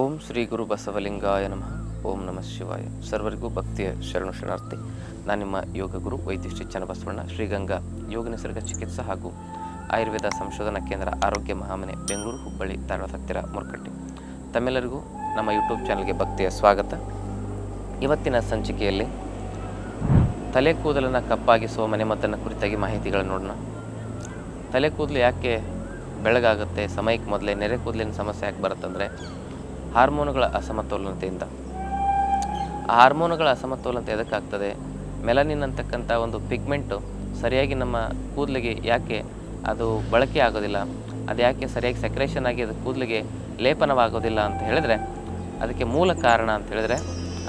ಓಂ ಶ್ರೀ ಗುರು ಬಸವಲಿಂಗಾಯ ನಮಃ. ಓಂ ನಮಃ ಶಿವಾಯ. ಸರ್ವರಿಗೂ ಭಕ್ತಿಯ ಶರಣು ಶರಣಾರ್ಥಿ. ನಾನು ನಿಮ್ಮ ಯೋಗ ಗುರು ವೈದ್ಯ ಶ್ರೀ ಚನ್ನಬಸವಣ್ಣ ಶ್ರೀಗಂಗಾ ಯೋಗ ನಿಸರ್ಗ ಚಿಕಿತ್ಸಾ ಹಾಗೂ ಆಯುರ್ವೇದ ಸಂಶೋಧನಾ ಕೇಂದ್ರ ಆರೋಗ್ಯ ಮಹಾಮನೆ ಬೆಂಗಳೂರು ಹುಬ್ಬಳ್ಳಿ ಧಾರವಾಡ ಹತ್ತಿರ ಮುರ್ಕಟ್ಟಿ. ತಮ್ಮೆಲ್ಲರಿಗೂ ನಮ್ಮ ಯೂಟ್ಯೂಬ್ ಚಾನಲ್ಗೆ ಭಕ್ತಿಯ ಸ್ವಾಗತ. ಇವತ್ತಿನ ಸಂಚಿಕೆಯಲ್ಲಿ ತಲೆ ಕೂದಲನ್ನು ಕಪ್ಪಾಗಿಸುವ ಮನೆಮದ್ದನ್ನು ಕುರಿತಾಗಿ ಮಾಹಿತಿಗಳನ್ನು ನೋಡೋಣ. ತಲೆ ಕೂದಲು ಯಾಕೆ ಬೆಳಗಾಗುತ್ತೆ, ಸಮಯಕ್ಕೆ ಮೊದಲೇ ನೆರೆ ಕೂದಲಿನ ಸಮಸ್ಯೆ ಯಾಕೆ ಬರುತ್ತಂದರೆ ಹಾರ್ಮೋನುಗಳ ಅಸಮತೋಲನತೆಯಿಂದ. ಹಾರ್ಮೋನುಗಳ ಅಸಮತೋಲನತೆ ಎದಕ್ಕಾಗ್ತದೆ? ಮೆಲನಿನ್ ಅಂತಕ್ಕಂಥ ಒಂದು ಪಿಗ್ಮೆಂಟು ಸರಿಯಾಗಿ ನಮ್ಮ ಕೂದಲಿಗೆ ಯಾಕೆ ಅದು ಬಳಕೆ ಆಗೋದಿಲ್ಲ? ಅದು ಯಾಕೆ ಸರಿಯಾಗಿ ಸೆಕ್ರೇಷನ್ ಆಗಿ ಅದು ಕೂದಲಿಗೆ ಲೇಪನವಾಗೋದಿಲ್ಲ ಅಂತ ಹೇಳಿದ್ರೆ, ಅದಕ್ಕೆ ಮೂಲ ಕಾರಣ ಅಂತ ಹೇಳಿದ್ರೆ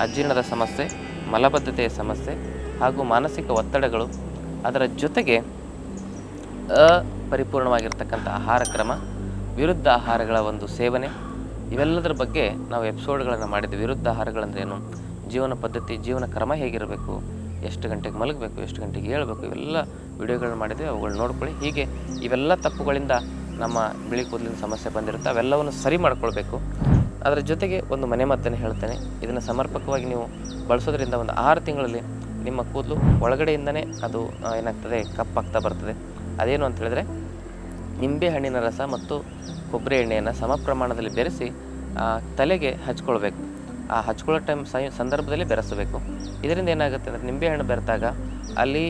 ಅಜೀರ್ಣದ ಸಮಸ್ಯೆ, ಮಲಬದ್ಧತೆಯ ಸಮಸ್ಯೆ ಹಾಗೂ ಮಾನಸಿಕ ಒತ್ತಡಗಳು. ಅದರ ಜೊತೆಗೆ ಅಪರಿಪೂರ್ಣವಾಗಿರ್ತಕ್ಕಂಥ ಆಹಾರ ಕ್ರಮ, ವಿರುದ್ಧ ಆಹಾರಗಳ ಒಂದು ಸೇವನೆ ಇವೆಲ್ಲದರ ಬಗ್ಗೆ ನಾವು ಎಪಿಸೋಡ್ಗಳನ್ನು ಮಾಡಿದ್ವಿ ವಿರುದ್ಧ ಆಹಾರಗಳಂದ್ರೇನು? ಜೀವನ ಪದ್ಧತಿ, ಜೀವನ ಕ್ರಮ ಹೇಗಿರಬೇಕು? ಎಷ್ಟು ಗಂಟೆಗೆ ಮಲಗಬೇಕು, ಎಷ್ಟು ಗಂಟೆಗೆ ಏಳಬೇಕು ಇವೆಲ್ಲ ವಿಡಿಯೋಗಳನ್ನ ಮಾಡಿದ್ವಿ ಅವುಗಳು ನೋಡ್ಕೊಳ್ಳಿ. ಹೀಗೆ ಇವೆಲ್ಲ ತಪ್ಪುಗಳಿಂದ ನಮ್ಮ ಬಿಳಿ ಕೂದಲಿನ ಸಮಸ್ಯೆ ಬಂದಿರುತ್ತೆ. ಅವೆಲ್ಲವನ್ನು ಸರಿ ಮಾಡ್ಕೊಳ್ಬೇಕು. ಅದರ ಜೊತೆಗೆ ಒಂದು ಮನೆಮದ್ದನ್ನು ಹೇಳ್ತೇನೆ. ಇದನ್ನು ಸಮರ್ಪಕವಾಗಿ ನೀವು ಬಳಸೋದ್ರಿಂದ ಒಂದು ಆರು ತಿಂಗಳಲ್ಲಿ ನಿಮ್ಮ ಕೂದಲು ಒಳಗಡೆಯಿಂದನೇ ಅದು ಏನಾಗ್ತದೆ? ಕಪ್ಪಾಗ್ತಾ ಬರ್ತದೆ. ಅದೇನು ಅಂತ ಹೇಳಿದ್ರೆ ನಿಂಬೆ ಹಣ್ಣಿನ ರಸ ಮತ್ತು ಕೊಬ್ಬರಿ ಎಣ್ಣೆಯನ್ನು ಸಮ ಪ್ರಮಾಣದಲ್ಲಿ ಬೆರೆಸಿ ತಲೆಗೆ ಹಚ್ಕೊಳ್ಬೇಕು. ಆ ಹಚ್ಕೊಳ್ಳೋ ಟೈಮ್ ಸಂದರ್ಭದಲ್ಲಿ ಬೆರೆಸಬೇಕು. ಇದರಿಂದ ಏನಾಗುತ್ತೆ ಅಂದರೆ ನಿಂಬೆಹಣ್ಣು ಬೆರೆತಾಗ ಅಲ್ಲಿ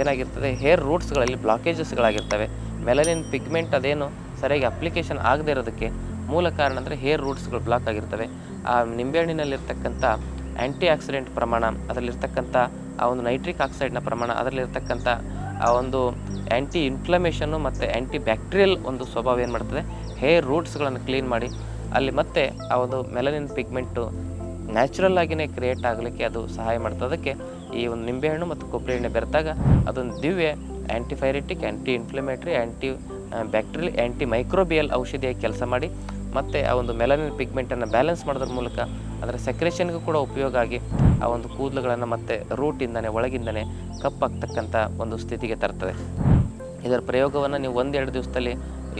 ಏನಾಗಿರ್ತದೆ ಹೇರ್ ರೂಟ್ಸ್ಗಳಲ್ಲಿ ಬ್ಲಾಕೇಜಸ್ಗಳಾಗಿರ್ತವೆ ಮೆಲನಿನ್ ಪಿಗ್ಮೆಂಟ್ ಅದೇನು ಸರಿಯಾಗಿ ಅಪ್ಲಿಕೇಶನ್ ಆಗದೇ ಇರೋದಕ್ಕೆ ಮೂಲ ಕಾರಣ ಅಂದರೆ ಹೇರ್ ರೂಟ್ಸ್ಗಳು ಬ್ಲಾಕ್ ಆಗಿರ್ತವೆ. ಆ ನಿಂಬೆಹಣ್ಣಿನಲ್ಲಿರ್ತಕ್ಕಂಥ ಆ್ಯಂಟಿ ಆಕ್ಸಿಡೆಂಟ್ ಪ್ರಮಾಣ, ಅದರಲ್ಲಿರ್ತಕ್ಕಂಥ ಆ ಒಂದು ನೈಟ್ರಿಕ್ ಆಕ್ಸೈಡ್ನ ಪ್ರಮಾಣ, ಅದರಲ್ಲಿರ್ತಕ್ಕಂಥ ಆ ಒಂದು ಆ್ಯಂಟಿ ಇನ್ಫ್ಲಮೇಷನ್ನು ಮತ್ತು ಆ್ಯಂಟಿ ಬ್ಯಾಕ್ಟೀರಿಯಲ್ ಒಂದು ಸ್ವಭಾವ ಏನು ಮಾಡ್ತದೆ? ಹೇರ್ ರೂಟ್ಸ್ಗಳನ್ನು ಕ್ಲೀನ್ ಮಾಡಿ, ಅಲ್ಲಿ ಮತ್ತೆ ಆ ಒಂದು ಮೆಲನಿನ್ ಪಿಗ್ಮೆಂಟು ನ್ಯಾಚುರಲ್ ಆಗಿಯೇ ಕ್ರಿಯೇಟ್ ಆಗಲಿಕ್ಕೆ ಅದು ಸಹಾಯ ಮಾಡ್ತದೆ. ಅದಕ್ಕೆ ಈ ಒಂದು ನಿಂಬೆಹಣ್ಣು ಮತ್ತು ಕೊಬ್ಬರಿ ಎಣ್ಣೆ ಬೆರೆತಾಗ ಅದೊಂದು ದಿವ್ಯ antipyretic anti inflammatory anti bacterial anti microbial ಔಷಧಿಯಾಗಿ ಕೆಲಸ ಮಾಡಿ ಮತ್ತು ಆ ಒಂದು ಮೆಲನಿನ್ ಪಿಗ್ಮೆಂಟನ್ನು ಬ್ಯಾಲೆನ್ಸ್ ಮಾಡೋದ್ರ ಮೂಲಕ ಅದರ ಸೆಕ್ರೇಷನ್ಗೂ ಕೂಡ ಉಪಯೋಗ ಆಗಿ ಆ ಒಂದು ಕೂದಲುಗಳನ್ನು ಮತ್ತೆ ರೂಟಿಂದನೇ ಒಳಗಿಂದನೇ ಕಪ್ಪಾಗ್ತಕ್ಕಂಥ ಒಂದು ಸ್ಥಿತಿಗೆ ತರ್ತದೆ. ಇದರ ಪ್ರಯೋಗವನ್ನು ನೀವು ಒಂದೆರಡು ದಿವಸದಲ್ಲಿ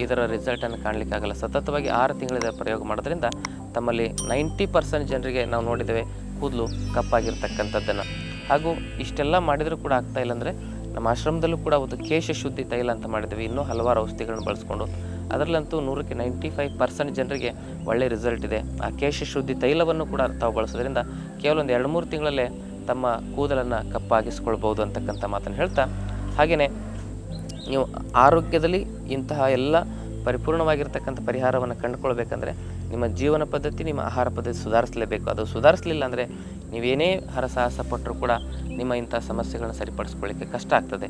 ಇದರ ರಿಸಲ್ಟನ್ನು ಕಾಣಲಿಕ್ಕಾಗಲ್ಲ ಸತತವಾಗಿ ಆರು ತಿಂಗಳ ಪ್ರಯೋಗ ಮಾಡೋದ್ರಿಂದ ತಮ್ಮಲ್ಲಿ ನೈಂಟಿ ಪರ್ಸೆಂಟ್ ಜನರಿಗೆ ನಾವು ನೋಡಿದ್ದೇವೆ ಕೂದಲು ಕಪ್ಪಾಗಿರ್ತಕ್ಕಂಥದ್ದನ್ನು. ಹಾಗೂ ಇಷ್ಟೆಲ್ಲ ಮಾಡಿದರೂ ಕೂಡ ಆಗ್ತಾ ಇಲ್ಲ ಅಂದರೆ ನಮ್ಮ ಆಶ್ರಮದಲ್ಲೂ ಕೂಡ ಒಂದು ಕೇಶ ಶುದ್ಧಿ ತೈಲ ಅಂತ ಮಾಡಿದ್ವಿ ಇನ್ನೂ ಹಲವಾರು ಔಷಧಿಗಳನ್ನು ಬಳಸ್ಕೊಂಡು ಅದರಲ್ಲಂತೂ ನೂರಕ್ಕೆ ನೈಂಟಿ ಫೈವ್ ಪರ್ಸೆಂಟ್ ಜನರಿಗೆ ಒಳ್ಳೆ ರಿಸಲ್ಟ್ ಇದೆ. ಆ ಕೇಶ ಶುದ್ಧಿ ತೈಲವನ್ನು ಕೂಡ ತಾವು ಬಳಸೋದ್ರಿಂದ ಕೇವಲ ಒಂದು ಎರಡು ಮೂರು ತಿಂಗಳಲ್ಲೇ ತಮ್ಮ ಕೂದಲನ್ನು ಕಪ್ಪಾಗಿಸ್ಕೊಳ್ಬೋದು ಅಂತಕ್ಕಂಥ ಮಾತನ್ನು ಹೇಳ್ತಾ ಹಾಗೆಯೇ ನೀವು ಆರೋಗ್ಯದಲ್ಲಿ ಇಂತಹ ಎಲ್ಲ ಪರಿಪೂರ್ಣವಾಗಿರ್ತಕ್ಕಂಥ ಪರಿಹಾರವನ್ನು ಕಂಡುಕೊಳ್ಬೇಕಂದ್ರೆ ನಿಮ್ಮ ಜೀವನ ಪದ್ಧತಿ, ನಿಮ್ಮ ಆಹಾರ ಪದ್ಧತಿ ಸುಧಾರಿಸಲೇಬೇಕು. ಅದು ಸುಧಾರಿಸಲಿಲ್ಲ ಅಂದರೆ ನೀವೇನೇ ಹರಸಾಹಸ ಪಟ್ಟರೂ ಕೂಡ ನಿಮ್ಮ ಇಂಥ ಸಮಸ್ಯೆಗಳನ್ನ ಸರಿಪಡಿಸ್ಕೊಳ್ಳಿಕ್ಕೆ ಕಷ್ಟ ಆಗ್ತದೆ.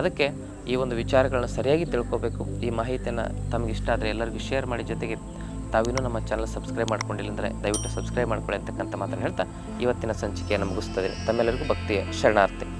ಅದಕ್ಕೆ ಈ ಒಂದು ವಿಚಾರಗಳನ್ನ ಸರಿಯಾಗಿ ತಿಳ್ಕೊಬೇಕು. ಈ ಮಾಹಿತಿಯನ್ನು ತಮಗೆ ಇಷ್ಟ ಆದರೆ ಎಲ್ಲರಿಗೂ ಶೇರ್ ಮಾಡಿ ಜೊತೆಗೆ ತಾವಿನೂ ನಮ್ಮ ಚಾನಲ್ ಸಬ್ಸ್ಕ್ರೈಬ್ ಮಾಡ್ಕೊಂಡಿಲ್ಲ ಅಂದರೆ ದಯವಿಟ್ಟು ಸಬ್ಸ್ಕ್ರೈಬ್ ಮಾಡ್ಕೊಳ್ಳಿ ಅಂತಕ್ಕಂಥ ಮಾತನ್ನು ಹೇಳ್ತಾ ಇವತ್ತಿನ ಸಂಚಿಕೆಯನ್ನು ಮುಗಿಸ್ತದೆ ತಮ್ಮೆಲ್ಲರಿಗೂ ಭಕ್ತಿಯ ಶರಣಾರ್ಥಿ.